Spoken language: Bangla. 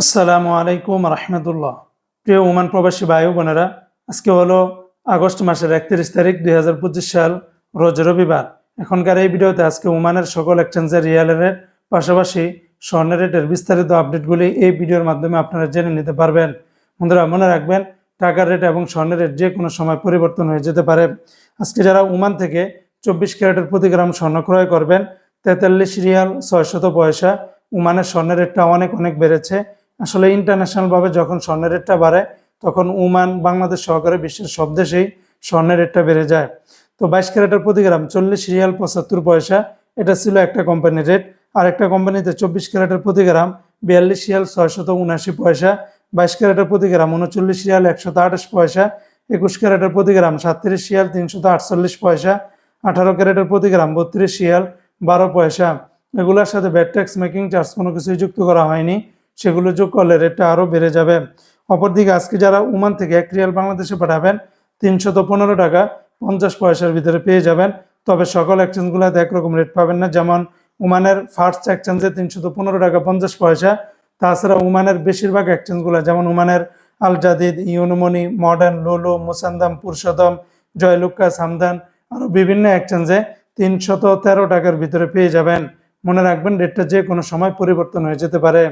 আসসালামু আলাইকুম রহমতুল্লাহ। প্রিয় ওমান প্রবাসী ভাই বোনেরা, আজকে হলো আগস্ট মাসের একত্রিশ তারিখ দুই হাজার পঁচিশ সাল, রোজ রবিবার। এখনকার এই ভিডিওতে আজকে ওমানের সকল এক্সচেঞ্জের রিয়াল রেট পাশাপাশি স্বর্ণের রেটের বিস্তারিত আপডেটগুলি এই ভিডিওর মাধ্যমে আপনারা জেনে নিতে পারবেন। বন্ধুরা, মনে রাখবেন, টাকার রেট এবং স্বর্ণের রেট যে কোনো সময় পরিবর্তন হয়ে যেতে পারে। আজকে যারা ওমান থেকে চব্বিশ ক্যারেটের প্রতি গ্রাম স্বর্ণ ক্রয় করবেন, তেতাল্লিশ রিয়াল ছয়শত পয়সা, ওমানের স্বর্ণের রেটটা অনেক অনেক বেড়েছে। আসলে ইন্টারন্যাশনালভাবে যখন স্বর্ণের রেটটা বাড়ে, তখন ওমান, বাংলাদেশ সহকারে বিশ্বের সব দেশেই স্বর্ণের রেটটা বেড়ে যায়। তো বাইশ ক্যারেটের প্রতি গ্রাম চল্লিশ রিয়াল পঁচাত্তর পয়সা, এটা ছিল একটা কোম্পানির রেট। আর একটা কোম্পানিতে চব্বিশ ক্যারেটের প্রতি গ্রাম বিয়াল্লিশ রিয়াল ছয়শত উনআশি পয়সা, বাইশ ক্যারেটের প্রতি গ্রাম উনচল্লিশ রিয়াল একশত আঠাশ পয়সা, একুশ ক্যারেটের প্রতি গ্রাম সাতত্রিশ রিয়াল তিনশত আটচল্লিশ পয়সা, আঠারো ক্যারেটের প্রতি গ্রাম বত্রিশ রিয়াল বারো পয়সা। এগুলোর সাথে ব্যাট ট্যাক্স মেকিং চার্জ কোনো কিছুই যুক্ত করা হয়নি। সেগুলো যোগ করলে রেটটা আরও বেড়ে যাবে। অপরদিকে আজকে যারা ওমান থেকে এক রিয়াল বাংলাদেশে পাঠাবেন, তিনশত পনেরো টাকা পঞ্চাশ পয়সার ভিতরে পেয়ে যাবেন। তবে সকল এক্সচেঞ্জগুলোতে একরকম রেট পাবেন না। যেমন ওমানের ফার্স্ট এক্সচেঞ্জে তিনশত পনেরো টাকা পঞ্চাশ পয়সা। তাছাড়া ওমানের বেশিরভাগ এক্সচেঞ্জগুলো যেমন ওমানের আল জাদিদ ইউনুমনি মডার্ন লোলো, মুসান্দাম, পুরুষোত্তম জয়লুক্কা সামদান আরও বিভিন্ন এক্সচেঞ্জে তিনশত তেরো টাকার ভিতরে পেয়ে যাবেন। মনে রাখবেন রেটটা যে কোনো সময় পরিবর্তন হয়ে যেতে পারে।